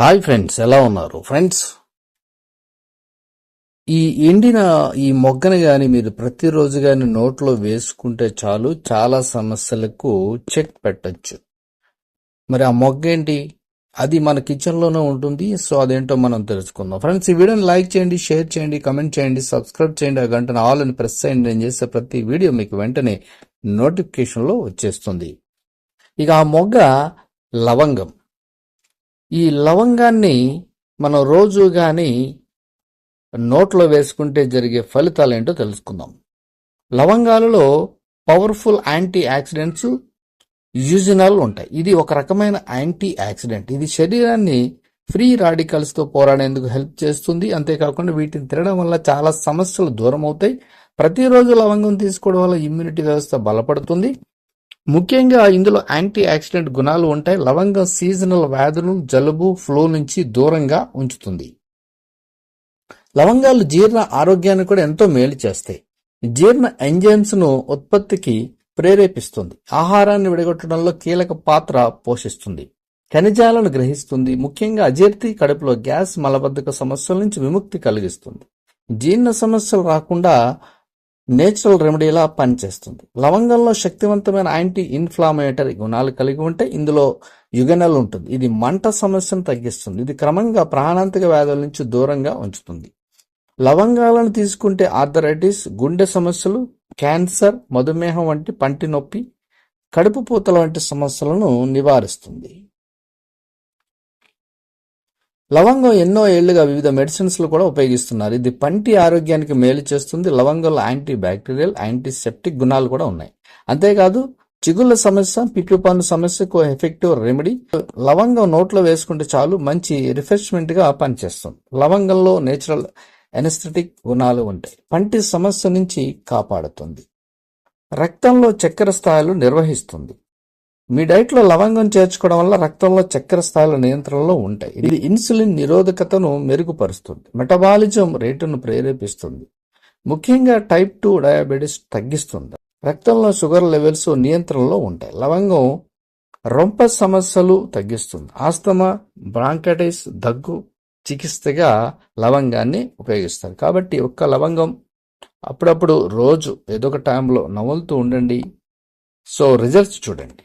Hi friends ఎలా ఉన్నారు? Friends ఈ ఎండిన ఈ మొగ్గని కానీ మీరు ప్రతిరోజు కానీ నోట్లో వేసుకుంటే చాలు చాలా సమస్యలకు చెక్ పెట్టచ్చు. మరి ఆ మొగ్గ ఏంటి? అది మన కిచెన్లోనే ఉంటుంది సో అదేంటో మనం తెలుసుకుందాం. ఫ్రెండ్స్ ఈ వీడియోని లైక్ చేయండి షేర్ చేయండి కమెంట్ చేయండి సబ్స్క్రైబ్ చేయండి ఆ గంటను ఆల్ అని ప్రెస్ చేయండి. నేను చేసే ప్రతి వీడియో మీకు వెంటనే నోటిఫికేషన్లో వచ్చేస్తుంది. ఇక ఆ మొగ్గ లవంగం. ఈ లవంగాన్ని మనం రోజు కానీ నోట్లో వేసుకుంటే జరిగే ఫలితాలు ఏంటో తెలుసుకుందాం. లవంగాలలో పవర్ఫుల్ యాంటీ యాక్సిడెంట్స్ యూజినల్ ఉంటాయి. ఇది ఒక రకమైన యాంటీ యాక్సిడెంట్ ఇది శరీరాన్ని ఫ్రీ రాడికల్స్తో పోరాడేందుకు హెల్ప్ చేస్తుంది. అంతేకాకుండా వీటిని తినడం వల్ల చాలా సమస్యలు దూరం అవుతాయి ప్రతిరోజు లవంగం తీసుకోవడం వల్ల ఇమ్యూనిటీ వ్యవస్థ బలపడుతుంది. ముఖ్యంగా ఇందులో యాంటీ ఆక్సిడెంట్ గుణాలు ఉంటాయి. లవంగం సీజనల్ వ్యాధులు జలుబు ఫ్లో నుంచి దూరంగా ఉంచుతుంది. లవంగాలు జీర్ణ ఆరోగ్యాన్ని కూడా ఎంతో మేలు చేస్తాయి. జీర్ణ ఎంజైమ్స్ను ఉత్పత్తికి ప్రేరేపిస్తుంది. ఆహారాన్ని విడగొట్టడంలో కీలక పాత్ర పోషిస్తుంది. ఖనిజాలను గ్రహిస్తుంది. ముఖ్యంగా అజీర్తి కడుపులో గ్యాస్ మలబద్ధక సమస్యల నుంచి విముక్తి కలిగిస్తుంది. జీర్ణ సమస్యలు రాకుండా నేచురల్ రెమెడీలా పనిచేస్తుంది. లవంగంలో శక్తివంతమైన యాంటీ ఇన్ఫ్లామేటరీ గుణాలు కలిగి ఉంటే ఇందులో యుగనల్ ఉంటుంది. ఇది మంట సమస్యను తగ్గిస్తుంది. ఇది క్రమంగా ప్రాణాంతక వ్యాధుల నుంచి దూరంగా ఉంచుతుంది. లవంగాలను తీసుకుంటే ఆర్థరైటిస్ గుండె సమస్యలు క్యాన్సర్ మధుమేహం వంటి పంటి నొప్పి కడుపు పూతల వంటి సమస్యలను నివారిస్తుంది. లవంగం ఎన్నో ఏళ్ళుగా వివిధ మెడిసిన్స్లో కూడా ఉపయోగిస్తున్నారు. ఇది పంటి ఆరోగ్యానికి మేలు చేస్తుంది. లవంగంలో యాంటీ బ్యాక్టీరియల్ యాంటీసెప్టిక్ గుణాలు కూడా ఉన్నాయి. అంతేకాదు చిగుళ్ళ సమస్య పిట్లుపాను సమస్యకు ఎఫెక్టివ్ రెమెడీ లవంగం నోట్లో వేసుకుంటే చాలు మంచి రిఫ్రెష్మెంట్గా పనిచేస్తుంది. లవంగంలో నేచురల్ ఎనస్థెటిక్ గుణాలు ఉంటాయి. పంటి సమస్య నుంచి కాపాడుతుంది. రక్తంలో చక్కెర స్థాయిలు నిర్వహిస్తుంది. మీ డైట్లో లవంగం చేర్చుకోవడం వల్ల రక్తంలో చక్కెర స్థాయిల నియంత్రణలో ఉంటాయి. ఇది ఇన్సులిన్ నిరోధకతను మెరుగుపరుస్తుంది. మెటబాలిజం రేటును ప్రేరేపిస్తుంది. ముఖ్యంగా టైప్ టూ డయాబెటీస్ తగ్గిస్తుంది. రక్తంలో షుగర్ లెవెల్స్ నియంత్రణలో ఉంటాయి. లవంగం రొంప సమస్యలు తగ్గిస్తుంది. ఆస్తమా బ్రాంకటైస్ దగ్గు చికిత్సగా లవంగాన్ని ఉపయోగిస్తారు. కాబట్టి ఒక్క లవంగం అప్పుడప్పుడు రోజు ఏదో ఒక టైంలో నవ్వులుతూ ఉండండి. సో రిజల్ట్స్ చూడండి.